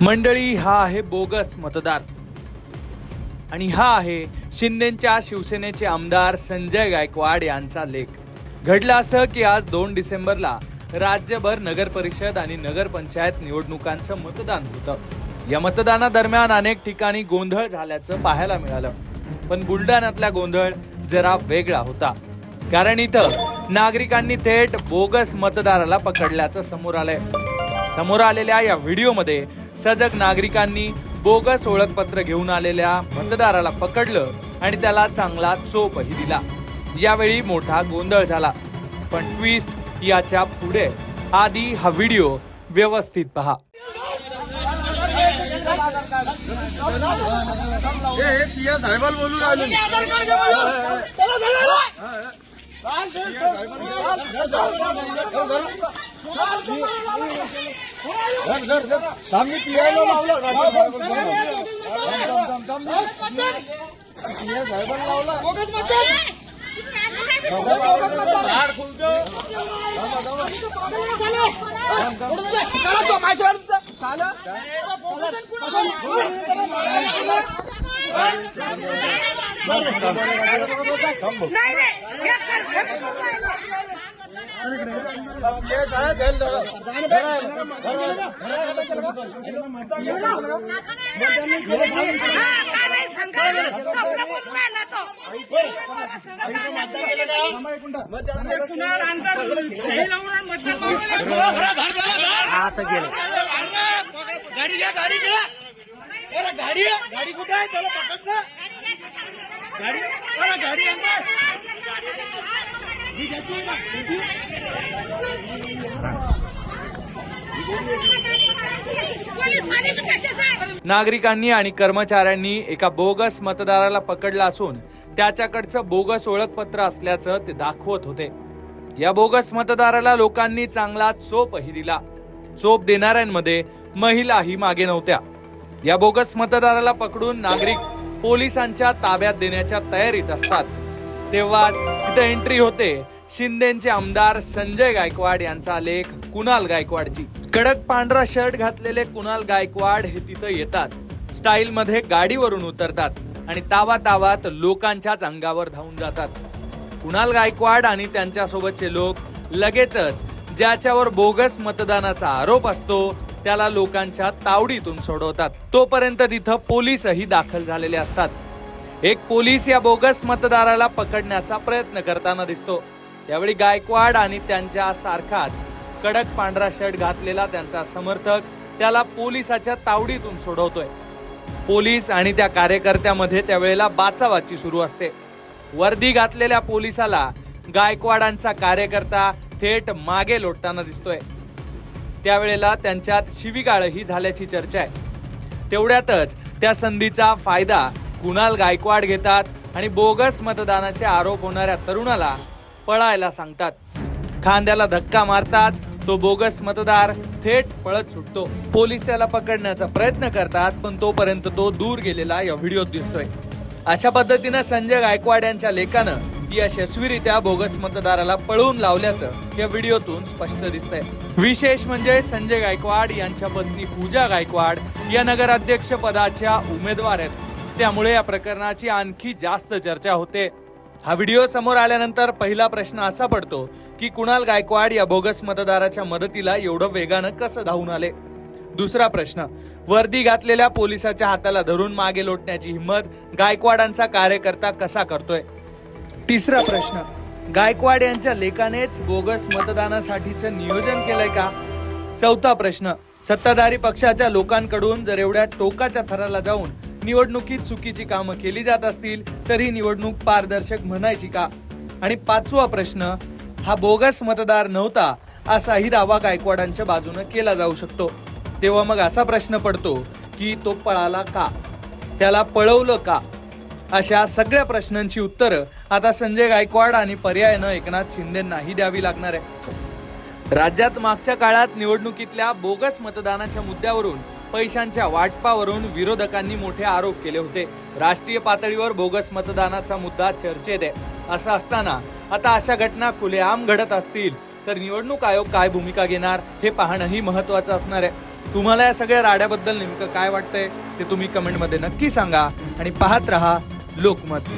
मंडळी हा आहे बोगस मतदार. आणि हा आहे शिंदेच्या शिवसेनेचे आमदार संजय गायकवाड यांचा लेख. घडलं असं की आज दोन डिसेंबरला राज्यभर नगर परिषद आणि नगरपंचायत निवडणुकांचं मतदान होतं. या मतदानादरम्यान अनेक ठिकाणी गोंधळ झाल्याचं पाहायला मिळालं. पण बुलढाण्यातला गोंधळ जरा वेगळा होता. कारण इथं नागरिकांनी थेट बोगस मतदाराला पकडल्याचं समोर आलंय. समोर आलेल्या या व्हिडिओमध्ये सजग नागरिकांनी बोगस ओळखपत्र घेऊन आलेल्या मतदाराला पकडलं आणि त्याला चांगला चोपही दिला. यावेळी मोठा गोंधळ झाला. पण ट्विस्ट याच्यापुढे. आधी हा व्हिडिओ व्यवस्थित पहा. हे हे पिया साहेबाला बोलून आलो मी. आधार कार्ड घे माझं. चला चला धर, धर, धर. थांब, मी पियाला लावला गाडी साहेबाला बोलून. थांब, थांब, थांब, थांब. पिया साहेबाला लावला बोगस मतदान. चला. गाडी घ्या गाडी घ्या अरे गाडी आहे. गाडी कुठे आहे त्याला पकड ना गाडी अरे गाडी अंदर ही घेतली का? घेतली? नागरिकांनी आणि कर्मचाऱ्यांनी एका बोगस मतदाराला पकडलं असून त्याच्याकडचं बोगस ओळखपत्र असल्याचं ते दाखवत होते. या बोगस मतदाराला लोकांनी चांगला चोपही दिला. चोप देणाऱ्यांमध्ये महिलाही मागे नव्हत्या. या बोगस मतदाराला पकडून नागरिक पोलिसांच्या ताब्यात देण्याच्या तयारीत असतात. तेव्हाच तिथं एंट्री होते. शिंदेचे आमदार संजय गायकवाड यांचा लेख कुणाल गायकवाडची. कडक पांढरा शर्ट घातलेले कुणाल गायकवाड हे तिथं येतात. स्टाईल मध्ये गाडीवरून उतरतात आणि तावा तावात लोकांच्याच अंगावर धावून जातात. कुणाल गायकवाड आणि त्यांच्यासोबतचे लोक लगेचच ज्याच्यावर बोगस मतदानाचा आरोप असतो त्याला लोकांच्या तावडीतून सोडवतात. तोपर्यंत तिथं पोलीसही दाखल झालेले असतात. एक पोलीस या बोगस मतदाराला पकडण्याचा प्रयत्न करताना दिसतो. यावेळी गायकवाड आणि त्यांच्या सारखाच कडक पांढरा शर्ट घातलेला त्यांचा समर्थक त्याला पोलिसाच्या तावडीतून सोडवतोय. पोलीस आणि त्या कार्यकर्त्यामध्ये त्यावेळेला बाचाबाची सुरू असते. वर्दी घातलेल्या पोलिसाला गायकवाडांचा कार्यकर्ता थेट मागे लोटताना दिसतोय. त्यावेळेला त्यांच्यात शिवीगाळही झाल्याची चर्चा आहे. तेवढ्यातच त्या संधीचा फायदा कुणाल गायकवाड घेतात आणि बोगस मतदानाचे आरोप होणाऱ्या तरुणाला पळायला सांगतात. खांद्याला धक्का मारताच तो बोगस मतदार थेट पळत सुटतो. पोलीस त्याला पकडण्याचा प्रयत्न करतात पण तोपर्यंत तो दूर गेलेला या व्हिडिओत दिसतोय. अशा पद्धतीनं संजय गायकवाड यांच्या लेखानं यशस्वीरित्या बोगस मतदाराला पळवून लावल्याचं या व्हिडिओतून स्पष्ट दिसतंय. विशेष म्हणजे संजय गायकवाड यांच्या पत्नी पूजा गायकवाड या नगराध्यक्ष पदाच्या उमेदवार आहेत. त्यामुळे या प्रकरणाची आणखी जास्त चर्चा होते. हा व्हिडिओ समोर आल्यानंतर पहिला प्रश्न असा पडतो की कुणाल गायकवाड या बोगस मतदाराच्या मदतीला एवढं वेगानं कसं धावून आले? दुसरा प्रश्न वर्दी घातलेल्या पोलिसाच्या हाताला धरून मागे लोटण्याची हिंमत गायकवाडांचा कार्यकर्ता कसा करतोय? तिसरा प्रश्न गायकवाड यांच्या लेखानेच बोगस मतदानासाठीचं नियोजन केलंय का? चौथा प्रश्न सत्ताधारी पक्षाच्या लोकांकडून जर एवढ्या टोकाच्या थराला जाऊन निवडणुकीत चुकीची कामं केली जात असतील तर ही निवडणूक पारदर्शक म्हणायची का? आणि पाचवा प्रश्न हा बोगस मतदार नव्हता असाही दावा गायकवाडांच्या बाजूनं केला जाऊ शकतो. तेव्हा मग असा प्रश्न पडतो की तो पळाला का? त्याला पळवलं का? अशा सगळ्या प्रश्नांची उत्तरं आता संजय गायकवाड आणि पर्यायानं एकनाथ शिंदेंनाही द्यावी लागणार आहे राज्यात मागच्या काळात निवडणुकीतल्या बोगस मतदानाच्या मुद्द्यावरून पैशांच्या वाटपावरून विरोधकांनी मोठे आरोप केले होते. राष्ट्रीय पातळीवर बोगस मतदानाचा मुद्दा चर्चेत आहे. असं असताना आता अशा घटना खुलेआम घडत असतील तर निवडणूक आयोग काय भूमिका घेणार हे पाहणंही महत्वाचं असणार आहे. तुम्हाला या सगळ्या राड्याबद्दल नेमकं काय वाटतंय ते तुम्ही कमेंटमध्ये नक्की सांगा आणि पाहत रहा लोकमत.